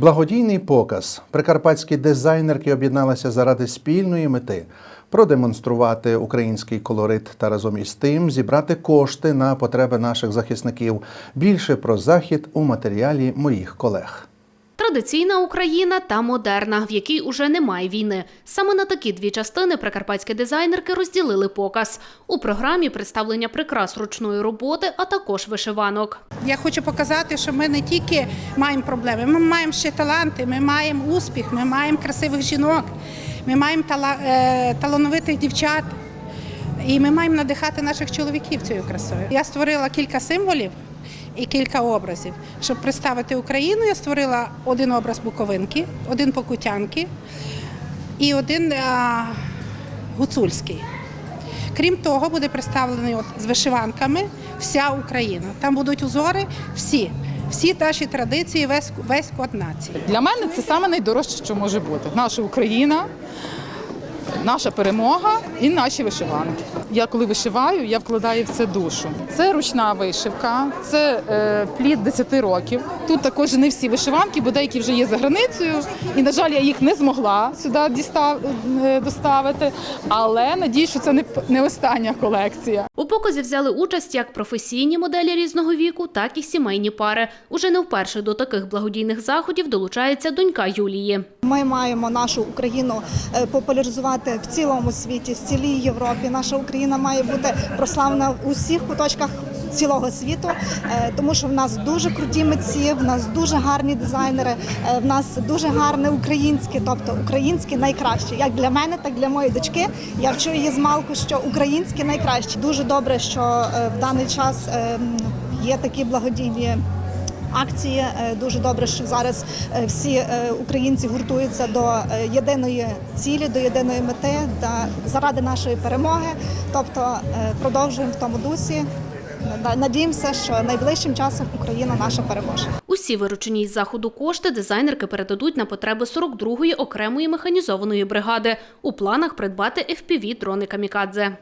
Благодійний показ. Прикарпатські дизайнерки об'єдналися заради спільної мети продемонструвати український колорит та разом із тим зібрати кошти на потреби наших захисників. Більше про захід у матеріалі моїх колег. Традиційна Україна та модерна, в якій уже немає війни. Саме на такі дві частини прикарпатські дизайнерки розділили показ. У програмі представлення прикрас ручної роботи, а також вишиванок. Я хочу показати, що ми не тільки маємо проблеми, ми маємо ще таланти, ми маємо успіх, ми маємо красивих жінок, ми маємо е, талановитих дівчат. І ми маємо надихати наших чоловіків цією красою. Я створила кілька символів і кілька образів. Щоб представити Україну, я створила один образ буковинки, один покутянки і один а, гуцульський. Крім того, буде представлений от з вишиванками вся Україна. Там будуть узори всі, всі наші традиції, весь, весь код нації. Для мене це саме найдорожче, що може бути. Наша Україна, наша перемога і наші вишиванки. Я коли вишиваю, я вкладаю в це душу. Це ручна вишивка, це е, плід 10 років. Тут також не всі вишиванки, бо деякі вже є за границею. І, на жаль, я їх не змогла сюди дістав, е, доставити. Але надію, що це не, не остання колекція. У показі взяли участь як професійні моделі різного віку, так і сімейні пари. Уже не вперше до таких благодійних заходів долучається донька Юлії. Ми маємо нашу Україну е, популяризувати в цілому світі, в цілій Європі. Наша Україна має бути прославлена в усіх куточках цілого світу, е, тому що в нас дуже круті митці, в нас дуже гарні дизайнери, е, в нас дуже гарне українське, тобто українське найкраще. Як для мене, так і для моєї дочки. Я вчу її з малку, що українське найкраще. Дуже добре, що е, в даний час є такі благодійні акції. Дуже добре, що зараз всі українці гуртуються до єдиної цілі, до єдиної мети заради нашої перемоги. Тобто е, продовжуємо в тому дусі. Надіємося, що найближчим часом Україна наша переможе. Усі виручені із заходу кошти дизайнерки передадуть на потреби 42-ї окремої механізованої бригади. У планах придбати FPV-дрони «Камікадзе».